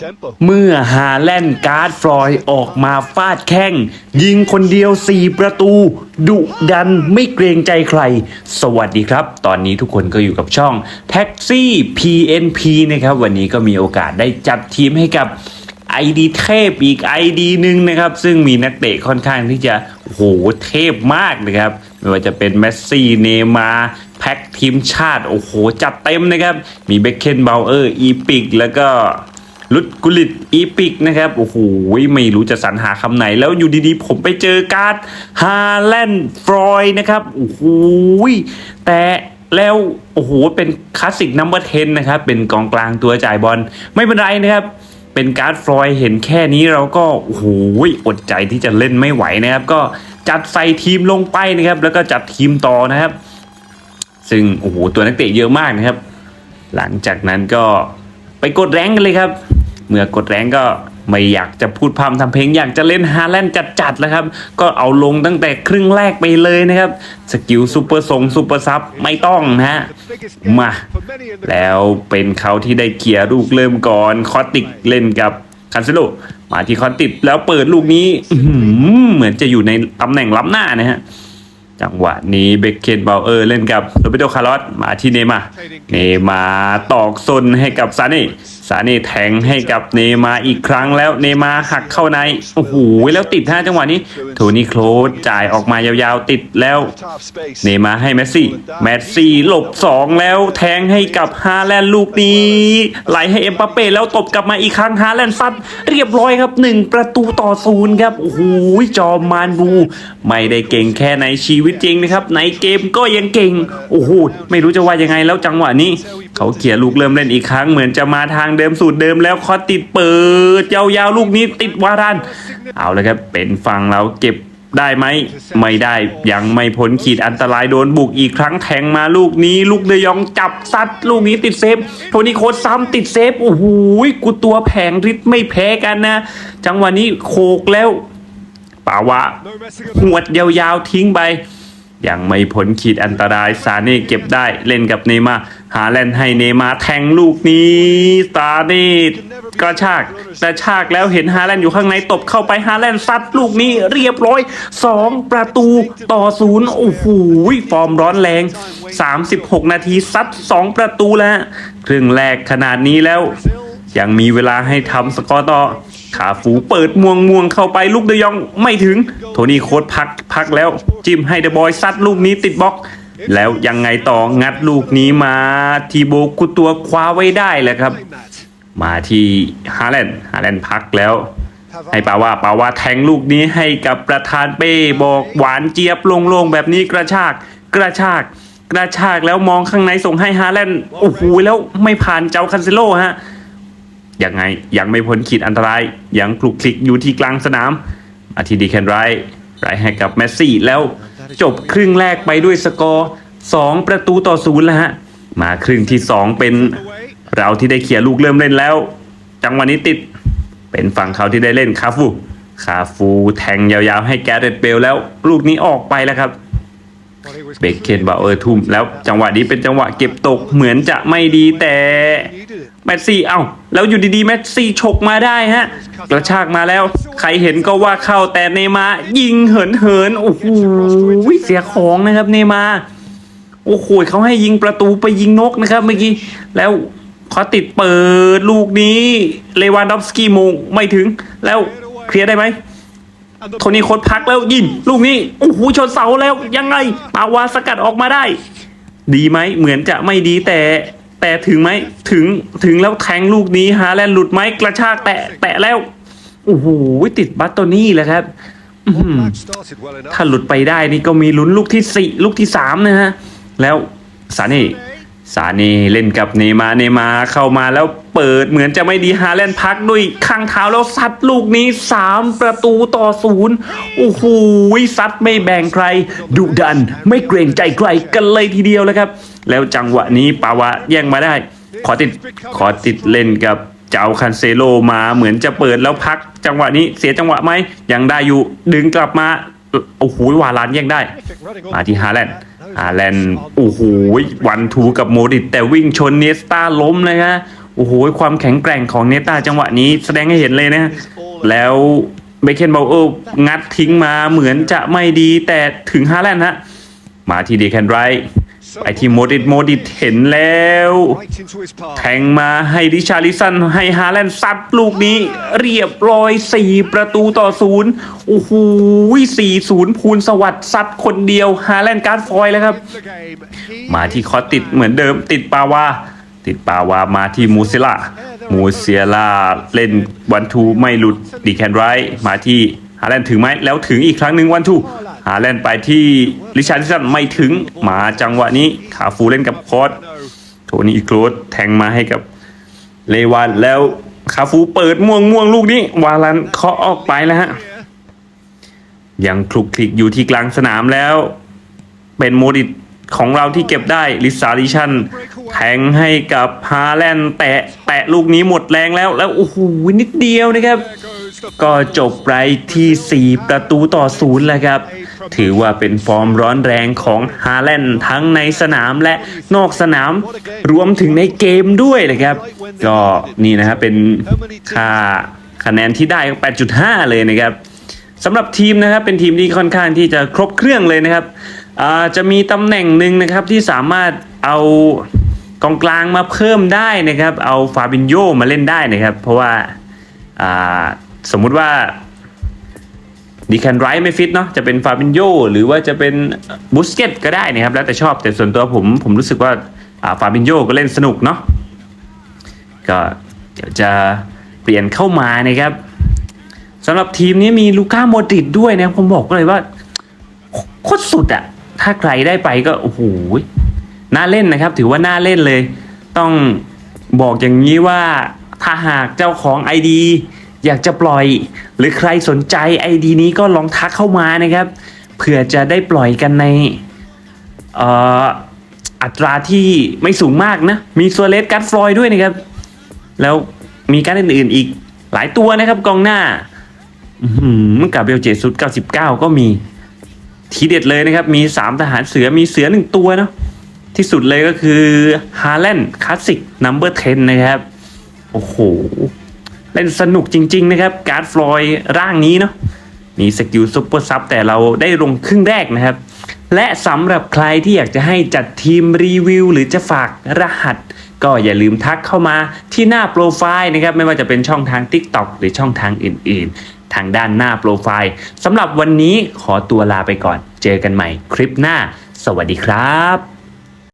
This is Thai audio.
Tempo. เมื่อฮาแลนด์การ์ดฟลอยด์ออกมาฟาดแข้ง ยิงคนเดียว 4 ประตู ดุดันไม่เกรงใจใคร สวัสดีครับ ตอนนี้ทุกคนก็อยู่กับช่องแท็กซี่ PNP นะครับ วันนี้ก็มีโอกาสได้จัดทีมให้กับ ID เทพอีก ID หนึ่งนะครับ ซึ่งมีนักเตะค่อนข้างที่จะโหเทพมากนะครับ ไม่ว่าจะเป็นเมสซี่เนมาร์แพ็คทีมชาติ โอ้โห จัดเต็มนะครับ มีเบคเคนเบลเออร์อีปิกแล้วก็ ลุดกุลิตอีพิกนะครับ โอ้โห ไม่รู้จะสรรหาคำไหน แล้วอยู่ดีๆ ผมไปเจอการ์ดฮาแลนด์ฟรอยนะครับ โอ้โห แต่แล้วโอ้โห เป็นคลาสสิกนัมเบอร์10นะครับ เป็นกองกลางตัวจ่ายบอล ไม่เป็นไรนะครับ เป็นการ์ดฟลอยเห็นแค่นี้เราก็ โอ้โห อดใจที่จะเล่นไม่ไหวนะครับ ก็จัดใส่ทีมลงไปนะครับ แล้วก็จัดทีมต่อนะครับ ซึ่งโอ้โห ตัวนักเตะเยอะมากนะครับ หลังจากนั้นก็ไปกดแรงกันเลยครับ เมื่อกดแรงก็ไม่อยากจะพูดพร่ำทำเพลงอยากจะเล่นฮาแลนด์จัดๆแล้วครับ ก็เอาลงตั้งแต่ครึ่งแรกไปเลยนะครับ สกิลซูเปอร์ทรงซูเปอร์ซับไม่ต้องนะฮะ มา แล้วเป็นเขาที่ได้เกียร์ลูกเริ่มก่อน คอติกเล่นกับคันเซโลมาที่คอติกแล้วเปิดลูกนี้อื้อหือเหมือนจะอยู่ในตำแหน่งล้ำหน้านะฮะจังหวะนี้เบคเคนเบลเออร์เล่นกับโรเบโตคาร์ลอสมาที่เนย์มาร์เนย์มาร์ตอกซนให้กับซาเน่ซาเน่แทงให้กับเนมาอีกครั้งแล้วเนมาหักเข้าใน โอ้โห แล้วติดฮะจังหวะนี้ โทนี่โคลสจ่ายออกมายาวๆติดแล้ว เนมาให้เมสซี่เมสซี่หลบสองแล้วแทงให้กับฮาแลนด์ลูกนี้ ไหลให้เอ็มบัปเป้แล้วตบกลับมาอีกครั้งฮาแลนด์ซัดเรียบร้อยครับหนึ่งประตูต่อศูนย์ครับ โอ้โห จอมมานบูไม่ได้เก่งแค่ในชีวิตจริงนะครับ ในเกมก็ยังเก่ง โอ้โห ไม่รู้จะว่ายังไงแล้วจังหวะนี้ เขาเขี่ยลูกเริ่มเล่นอีกครั้งเหมือนจะมาทางเดิมสูตรเดิมแล้วคอติดเปิดยาวๆลูกนี้ติดวารันเอาเลยครับเป็นฝั่งเราเก็บได้ไหมไม่ได้ยังไม่พ้นขีดอันตรายโดนบุกอีกครั้งแทงมาลูกนี้ ลูกเดยองจับซัดลูกนี้ติดเซฟ โทนี่โคตซ้ำติดเซฟโอ้โหกูตัวแผงฤทธิ์ไม่แพ้กันนะ จังหวะนี้โคกแล้วป่าวะหวดยาวๆทิ้งไป ยังไม่พ้นขีดอันตรายซาเน่เก็บได้เล่นกับเนมาหาแลนด์ให้เนมาแทงลูกนี้ซาเน่กระชากกระชากแล้วเห็นฮาแลนด์อยู่ข้างในตบเข้าไปฮาแลนด์ซัดลูกนี้เรียบร้อย 2 ประตูต่อศูนย์โอ้โหฟอร์มร้อนแรง 36 นาทีซัด 2 ประตูแล้ว ครึ่งแรกขนาดนี้แล้ว ยังมีเวลาให้ทำสกอร์ต่อ ขาฟูเปิดม่วงม่วงเข้าไปลูกเดยองไม่ถึง โทนี่โค้ดพักพักแล้ว จิ้มให้เดอะบอยซัดลูกนี้ติดบล็อก แล้วยังไงต่องัดลูกนี้มาทีโบกุตัวคว้าไว้ได้แหละครับ มาที่ฮาแลนด์ฮาแลนด์พักแล้ว ให้ปาว่าปาว่าแทงลูกนี้ให้กับประธานเป้บอกหวานเจี๊ยบโล่งๆแบบนี้กระชากกระชากกระชากแล้วมองข้างในส่งให้ฮาแลนด์โอ้โหแล้วไม่ผ่านเจ้าคันเซโลฮะ ยังไงยังไม่พ้นขีดอันตราย ยังคลุกคลิกอยู่ที่กลางสนาม อาทิดีแคนไรไรให้กับเมสซี่แล้วจบครึ่งแรกไปด้วยสกอร์ 2 ประตูต่อศูนย์แล้วฮะ มาครึ่งที่ 2 เป็นเราที่ได้เขี่ยลูกเริ่มเล่นแล้ว จังหวะนี้ติดเป็นฝั่งเขาที่ได้เล่นคาฟูคาฟูแทงยาวๆให้แกเรตเบลแล้ว ลูกนี้ออกไปแล้วครับ เบคเคนบาเออร์ทุ่มแล้วจังหวะนี้เป็นจังหวะเก็บตกเหมือนจะไม่ดีแต่แมสซี่เอ้าแล้วอยู่ดีๆแมสซี่ฉกมาได้ฮะกระชากมาแล้วใครเห็นก็ว่าเข้าแต่เนมายิงเหินเหินๆโอ้โหเสียของนะครับเนมาโอ้โหเขาให้ยิงประตูไปยิงนกนะครับเมื่อกี้แล้วพอติดเปิดลูกนี้เลวานดอฟสกี้มงไม่ถึงแล้วเคลียร์ได้ไหม โทนี่โคตรพักแล้วยิงลูกนี้โอ้โหชนเสาแล้วยังไงปาวาสกัดออกมาได้ ดีไหมเหมือนจะไม่ดีแต่แต่ถึงไหมถึงถึงแล้วแทงลูกนี้ฮาแลนด์หลุดไหมกระชากแตะแตะแล้วโอ้โหติดบัตโตนี่แหละครับถ้าหลุดไปได้นี่ก็มีลุ้นลูกที่สี่ลูกที่สามนะฮะแล้วซาเน่ ซาเน่เล่นกับเนมาเนมาเข้ามาแล้วเปิดเหมือนจะไม่ดีฮาแลนด์พักด้วยข้างเท้าแล้วซัดลูกนี้สามประตูต่อศูนย์โอ้โหซัดไม่แบ่งใคร ดุดันไม่เกรงใจใครกันเลยทีเดียวแล้วครับ แล้วจังหวะนี้ปาวะแย่งมาได้ ขอติดขอติดเล่นกับเจ้าคันเซโลมาเหมือนจะเปิดแล้วพักจังหวะนี้เสียจังหวะไหมยังได้อยู่ดึงกลับมา โอ้โหวาลานแย่งได้ มาที่ฮาแลนด์ฮาแลนด์โอ้โหวันทูกับโมดิตแต่วิ่งชนเนสตาล้มเลยฮะโอ้โหความแข็งแกร่งของเนสตาจังหวะนี้แสดงให้เห็นเลยนะแล้วเบเคนเบลเออร์งัดทิ้งมาเหมือนจะไม่ดีแต่ถึงฮาแลนด์ฮะมาที่เดแคนไรท์ ไปที่โมดิตโมดิตเห็นแล้ว แทงมาให้ดิชาริสันให้ฮาแลนด์ซัดลูกนี้ เรียบร้อย4ประตูต่อศูนย์โอ้โหสี่ศูนย์พูนสวัสดิ์ซัดคนเดียวฮาแลนด์การ์ดฟอยแล้วครับ มาที่คอติดเหมือนเดิมติดปาวาติดปาวามาที่มูเซล่ามูเซียล่าเล่นวันทูไม่หลุดดีแคนไรมาที่ฮาแลนด์ถึงไหมแล้วถึงอีกครั้งหนึ่งวันทู ฮาแลนด์ไปที่ลิชาร์ดสันไม่ถึงมาจังหวะนี้ขาฟูเล่นกับคอสโทนี่อีโกรสแทงมาให้กับเลวานแล้วคาฟูเปิดม่วงม่วงลูกนี้ วาลันเคาะออกไปแล้วฮะ ยังคลุกคลิกอยู่ที่กลางสนามแล้ว เป็นโมดิตของเราที่เก็บได้ลิซาริชันแทงให้กับฮาแลนด์แตะแตะลูกนี้หมดแรงแล้ว แล้วโอ้โหนิดเดียวนะครับ ก็จบไปที่ 4 ประตูต่อศูนย์แล้วครับ ถือว่าเป็นฟอร์มร้อนแรงของฮาแลนด์ทั้งในสนามและนอกสนามรวมถึงในเกมด้วยนะครับ ก็นี่นะครับเป็นค่าคะแนนที่ได้ 8.5 เลยนะครับสำหรับทีมนะครับเป็นทีมที่ค่อนข้างที่จะครบเครื่องเลยนะครับจะมีตำแหน่งหนึ่งนะครับที่สามารถเอากองกลางมาเพิ่มได้นะครับ เอาฟาบินโยมาเล่นได้นะครับ เพราะว่าอ่าสมมุติว่า ดีแคนไรท์ไม่ฟิตเนาะจะเป็นฟาบินโยหรือว่าจะเป็นบูสเกตก็ได้นะครับแล้วแต่ชอบแต่ส่วนตัวผมผมรู้สึกว่าอ่าฟาบินโยก็เล่นสนุกเนาะก็เดี๋ยวจะเปลี่ยนเข้ามานะครับสำหรับทีมนี้มีลูก้าโมดริดด้วยนะผมบอกเลยว่าโคตรสุดอะถ้าใครได้ไปก็โอ้โหน่าเล่นนะครับ ถือว่าน่าเล่นเลย ต้องบอกอย่างนี้ว่าถ้าหากเจ้าของ ID อ อยากจะปล่อย หรือใครสนใจ ID นี้ก็ลองทักเข้ามานะครับเผื่อจะได้ปล่อยกันในเอ่ออัตราที่ไม่สูงมากนะ มีซัวเลสการ์ดฟลอยด์ด้วยนะครับ แล้วมีการดอื่นๆอีกหลายตัวนะครับกองหน้าอือหือกับเบลเจสุด 99 ก็มี ทีเด็ดเลยนะครับ มี 3 ทหารเสือมีเสือหนึ่งตัวเนาะที่สุดเลยก็คือฮา l ลนด์คลาสสิกนัมเบอร์ 10 นะครับ โอ้โห เล่นสนุกจริง ๆ นะครับ การ์ดฟลอยร่างนี้เนาะมีสกิลซุปเปอร์ซับแต่เราได้ลงครึ่งแรกนะครับ และสำหรับใครที่อยากจะให้จัดทีมรีวิว หรือจะฝากรหัส ก็อย่าลืมทักเข้ามาที่หน้าโปรไฟล์นะครับ ไม่ว่าจะเป็นช่องทาง TikTok หรือช่องทางอื่น ๆ ทางด้านหน้าโปรไฟล์สำหรับวันนี้ขอตัวลาไปก่อน เจอกันใหม่คลิปหน้า สวัสดีครับ